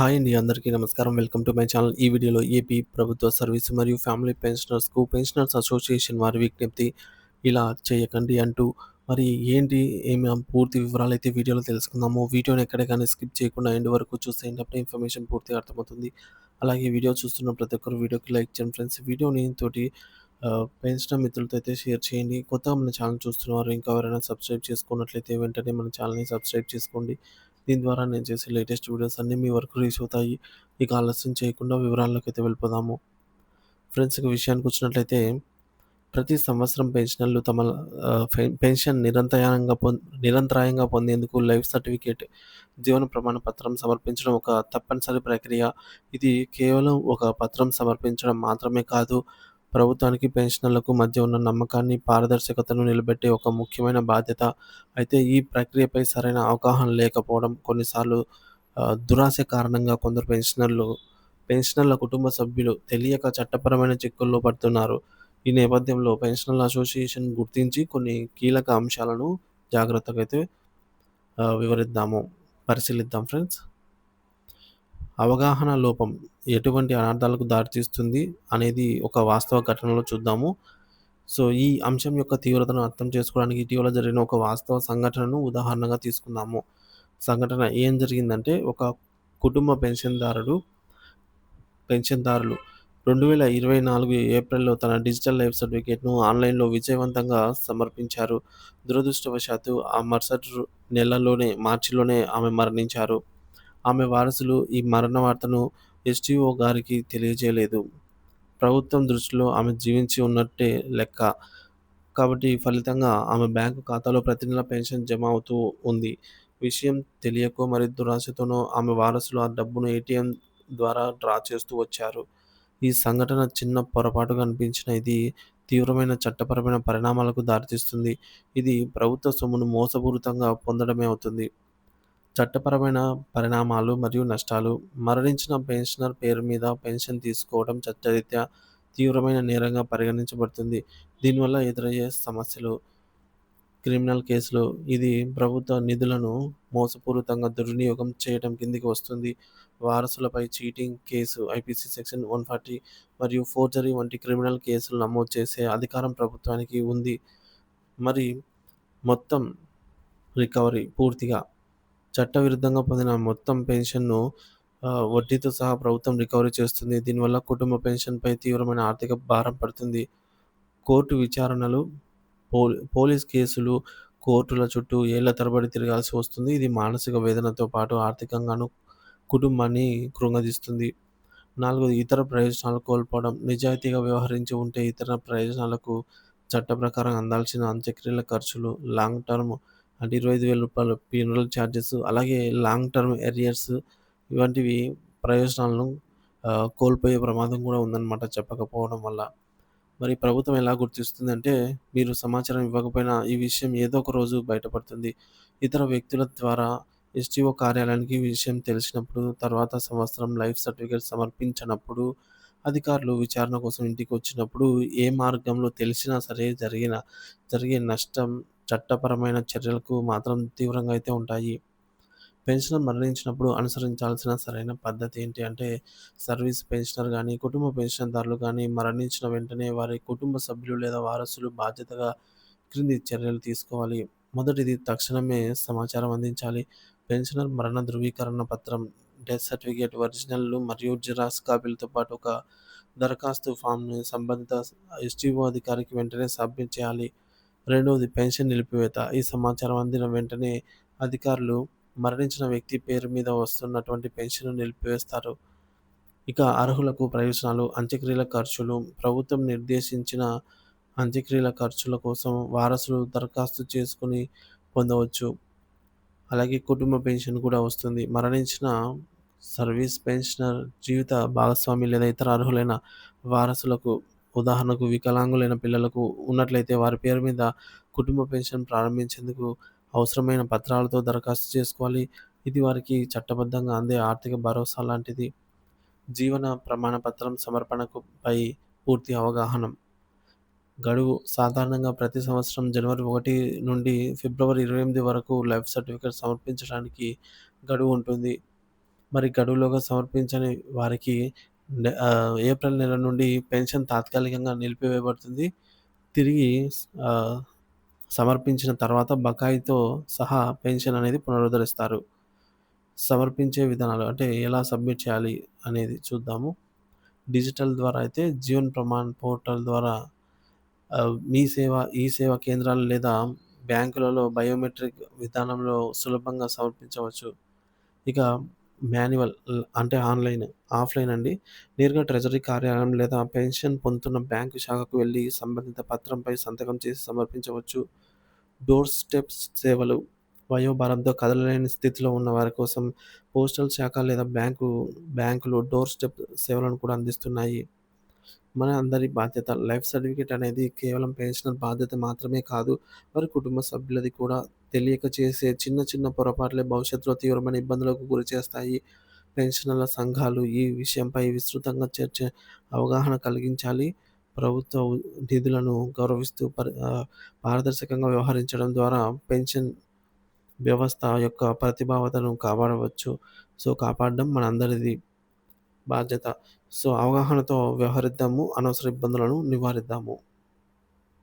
Hi అండి అందరికీ నమస్కారం. Welcome to my channel. ఈ వీడియోలో ఏపీ ప్రభుత్వ సర్వీస్ మరియు ఫ్యామిలీ పెన్షనర్స్కు పెన్షనర్స్ అసోసియేషన్ వారి విజ్ఞప్తి ఇలా చేయకండి అంటూ మరి ఏంటి ఏమి పూర్తి వివరాలు అయితే వీడియోలో తెలుసుకుందాము. వీడియోని ఎక్కడ కానీ స్కిప్ చేయకుండా ఎండ్ వరకు చూస్తే అప్పుడే ఇన్ఫర్మేషన్ పూర్తిగా అర్థమవుతుంది. అలాగే వీడియో చూస్తున్న ప్రతి ఒక్కరు వీడియోకి లైక్ చేయండి ఫ్రెండ్స్. వీడియోని తోటి పెన్షనర్ మిత్రులతో అయితే షేర్ చేయండి. కొత్తగా మన ఛానల్ చూస్తున్నవారు ఇంకా ఎవరైనా సబ్స్క్రైబ్ చేసుకున్నట్లయితే వెంటనే మన ఛానల్ని సబ్స్క్రైబ్ చేసుకోండి. దీని ద్వారా నేను చేసే లేటెస్ట్ వీడియోస్ అన్నీ మీ వరకు రీచ్ అవుతాయి. ఇక ఆలస్యం చేయకుండా వివరాల్లోకి అయితే వెళ్ళిపోదాము. ఫ్రెండ్స్ ఇక విషయానికి వచ్చినట్లయితే ప్రతి సంవత్సరం పెన్షనర్లు తమ పెన్- పెన్షన్ నిరంతరాయంగా పొం నిరంతరాయంగా పొందేందుకు లైఫ్ సర్టిఫికేట్ జీవన ప్రమాణ పత్రం సమర్పించడం ఒక తప్పనిసరి ప్రక్రియ. ఇది కేవలం ఒక పత్రం సమర్పించడం మాత్రమే కాదు ప్రభుత్వానికి పెన్షనర్లకు మధ్య ఉన్న నమ్మకాన్ని పారదర్శకతను నిలబెట్టే ఒక ముఖ్యమైన బాధ్యత. అయితే ఈ ప్రక్రియపై సరైన అవగాహన లేకపోవడం కొన్నిసార్లు దురాశ కారణంగా కొందరు పెన్షనర్లు పెన్షనర్ల కుటుంబ సభ్యులు తెలియక చట్టపరమైన చిక్కుల్లో పడుతున్నారు. ఈ నేపథ్యంలో పెన్షనర్ల అసోసియేషన్ గుర్తించి కొన్ని కీలక అంశాలను జాగ్రత్తగా అయితే వివరిద్దాము. పరిశీలిద్దాం ఫ్రెండ్స్. అవగాహన లోపం ఎటువంటి అనార్థాలకు దారితీస్తుంది అనేది ఒక వాస్తవ ఘటనలో చూద్దాము. సో ఈ అంశం యొక్క తీవ్రతను అర్థం చేసుకోవడానికి ఇటీవల జరిగిన ఒక వాస్తవ సంఘటనను ఉదాహరణగా తీసుకుందాము. సంఘటన ఏం జరిగిందంటే ఒక కుటుంబ పెన్షన్దారుడు పెన్షన్దారులు రెండు వేల ఇరవై నాలుగు ఏప్రిల్లో తన డిజిటల్ లైఫ్ సర్టిఫికేట్ను ఆన్లైన్లో విజయవంతంగా సమర్పించారు. దురదృష్టవశాత్తు ఆ మరుసటి నెలలోనే మార్చిలోనే ఆమె మరణించారు. ఆమె వారసులు ఈ మరణ వార్తను ఎస్టీఓ గారికి తెలియజేయలేదు. ప్రభుత్వం దృష్టిలో ఆమె జీవించి ఉన్నట్టే లెక్క. కాబట్టి ఫలితంగా ఆమె బ్యాంకు ఖాతాలో ప్రతి నెల పెన్షన్ జమ అవుతూ ఉంది. విషయం తెలియకో మరి దురాశతోనో ఆమె వారసులు ఆ డబ్బును ఏటీఎం ద్వారా డ్రా చేస్తూ వచ్చారు. ఈ సంఘటన చిన్న పొరపాటుగా అనిపించిన ఇది తీవ్రమైన చట్టపరమైన పరిణామాలకు దారితీస్తుంది. ఇది ప్రభుత్వ సొమ్మును మోసపూరితంగా పొందడమే అవుతుంది. చట్టపరమైన పరిణామాలు మరియు నష్టాలు. మరణించిన పెన్షనర్ పేరు మీద పెన్షన్ తీసుకోవడం చట్టరీత్యా తీవ్రమైన నేరంగా పరిగణించబడుతుంది. దీనివల్ల ఎదురయ్యే సమస్యలు క్రిమినల్ కేసులు ఇది ప్రభుత్వ నిధులను మోసపూరితంగా దుర్వినియోగం చేయడం కిందికి వస్తుంది. వారసులపై cheating case IPC section one forty మరియు ఫోర్జరీ వంటి క్రిమినల్ కేసులు నమోదు చేసే అధికారం ప్రభుత్వానికి ఉంది. మరి మొత్తం రికవరీ పూర్తిగా చట్టవిరుద్ధంగా పొందిన మొత్తం పెన్షన్ను వడ్డీతో సహా ప్రభుత్వం రికవరీ చేస్తుంది. దీనివల్ల కుటుంబ పెన్షన్పై తీవ్రమైన ఆర్థిక భారం పడుతుంది. కోర్టు విచారణలు పోలీ పోలీస్ కేసులు కోర్టుల చుట్టూ ఏళ్ళ తరబడి తిరగాల్సి వస్తుంది. ఇది మానసిక వేదనతో పాటు ఆర్థికంగాను కుటుంబాన్ని కృంగదీస్తుంది. నాలుగోది ఇతర ప్రయోజనాలు కోల్పోవడం. నిజాయితీగా వ్యవహరించి ఉంటే ఇతర ప్రయోజనాలకు చట్ట ప్రకారం అందాల్సిన అంత్యక్రియల ఖర్చులు లాంగ్ టర్మ్ అంటే ఇరవై ఐదు వేల రూపాయలు ఫ్యూనరల్ ఛార్జెస్ అలాగే లాంగ్ టర్మ్ ఎరియర్స్ ఇవంటివి ప్రయోజనాలను కోల్పోయే ప్రమాదం కూడా ఉందన్నమాట చెప్పకపోవడం వల్ల. మరి ప్రభుత్వం ఎలా గుర్తిస్తుందంటే మీరు సమాచారం ఇవ్వకపోయినా ఈ విషయం ఏదో ఒక రోజు బయటపడుతుంది. ఇతర వ్యక్తుల ద్వారా ఎస్టీఓ కార్యాలయానికి ఈ విషయం తెలిసినప్పుడు తర్వాత సంవత్సరం లైఫ్ సర్టిఫికేట్ సమర్పించినప్పుడు అధికారులు విచారణ కోసం ఇంటికి వచ్చినప్పుడు ఏ మార్గంలో తెలిసినా సరే జరిగిన జరిగే నష్టం చట్టపరమైన చర్యలకు మాత్రం తీవ్రంగా అయితే ఉంటాయి. పెన్షనర్ మరణించినప్పుడు అనుసరించాల్సిన సరైన పద్ధతి ఏంటి అంటే సర్వీస్ పెన్షనర్ కానీ కుటుంబ పెన్షన్దారులు కానీ మరణించిన వెంటనే వారి కుటుంబ సభ్యులు లేదా వారసులు బాధ్యతగా క్రింది చర్యలు తీసుకోవాలి. మొదటిది తక్షణమే సమాచారం అందించాలి. పెన్షనర్ మరణ ధృవీకరణ పత్రం డెత్ సర్టిఫికేట్ ఒరిజినల్లు మరియు జిరాక్స్ కాపీలతో పాటు ఒక దరఖాస్తు ఫామ్ని సంబంధిత ఎస్టీఓ అధికారికి వెంటనే సబ్మిట్ చేయాలి. రెండవది పెన్షన్ నిలిపివేత. ఈ సమాచారం అందిన వెంటనే అధికారులు మరణించిన వ్యక్తి పేరు మీద వస్తున్నటువంటి పెన్షన్ నిలిపివేస్తారు. ఇక అర్హులకు ప్రయోజనాలు అంత్యక్రియల ఖర్చులు ప్రభుత్వం నిర్దేశించిన అంత్యక్రియల ఖర్చుల కోసం వారసులు దరఖాస్తు చేసుకుని పొందవచ్చు. అలాగే కుటుంబ పెన్షన్ కూడా వస్తుంది. మరణించిన సర్వీస్ పెన్షనర్ జీవిత భాగస్వామి లేదా ఇతర అర్హులైన వారసులకు ఉదాహరణకు వికలాంగులైన పిల్లలకు ఉన్నట్లయితే వారి పేరు మీద కుటుంబ పెన్షన్ ప్రారంభించేందుకు అవసరమైన పత్రాలతో దరఖాస్తు చేసుకోవాలి. ఇది వారికి చట్టబద్ధంగా అందే ఆర్థిక భరోసా లాంటిది. జీవన ప్రమాణపత్రం సమర్పణకు పై పూర్తి అవగాహన. గడువు సాధారణంగా ప్రతి సంవత్సరం జనవరి ఒకటి నుండి ఫిబ్రవరి ఇరవై ఎనిమిది వరకు లైఫ్ సర్టిఫికేట్ సమర్పించడానికి గడువు ఉంటుంది. మరి గడువులోగా సమర్పించని వారికి ఏప్రిల్ నెల నుండి పెన్షన్ తాత్కాలికంగా నిలిపివేయబడుతుంది. తిరిగి సమర్పించిన తర్వాత బకాయితో సహా పెన్షన్ అనేది పునరుద్ధరిస్తారు. సమర్పించే విధానాలు అంటే ఎలా సబ్మిట్ చేయాలి అనేది చూద్దాము. డిజిటల్ ద్వారా అయితే జీవన్ ప్రమాణ్ పోర్టల్ ద్వారా మీ సేవ, ఈ సేవా కేంద్రాలు లేదా బ్యాంకులలో బయోమెట్రిక్ విధానంలో సులభంగా సమర్పించవచ్చు. ఇక మాన్యువల్ అంటే ఆన్‌లైన్, ఆఫ్‌లైన్ అండి. నేరుగా ట్రెజరీ కార్యాలయం లేదా పెన్షన్ పొందుతున్న బ్యాంకు శాఖకు వెళ్ళి సంబంధిత పత్రంపై సంతకం చేసి సమర్పించవచ్చు. డోర్ స్టెప్స్ సేవలు వయోభారంతో కదలలేని స్థితిలో ఉన్న వారి కోసం పోస్టల్ శాఖ లేదా బ్యాంకు బ్యాంకులు డోర్ స్టెప్ సేవలను కూడా అందిస్తున్నాయి. మన అందరి బాధ్యత లైఫ్ సర్టిఫికేట్ అనేది కేవలం పెన్షనర్ బాధ్యత మాత్రమే కాదు, వారి కుటుంబ సభ్యులది కూడా. తెలియక చేసే చిన్న చిన్న పొరపాట్లే భవిష్యత్తులో తీవ్రమైన ఇబ్బందులకు గురి చేస్తాయి పెన్షనర్ల సంఘాలు ఈ విషయంపై విస్తృతంగా చర్చ, అవగాహన కలిగించాలి. ప్రభుత్వ నిధులను గౌరవిస్తూ పరి పారదర్శకంగా వ్యవహరించడం ద్వారా పెన్షన్ వ్యవస్థ యొక్క ప్రతిభావతను కాపాడవచ్చు. సో, కాపాడడం మనందరిది బాధ్యత. సో, అవగాహనతో వ్యవహరిద్దాము. అనవసర ఇబ్బందులను నివారిద్దాము.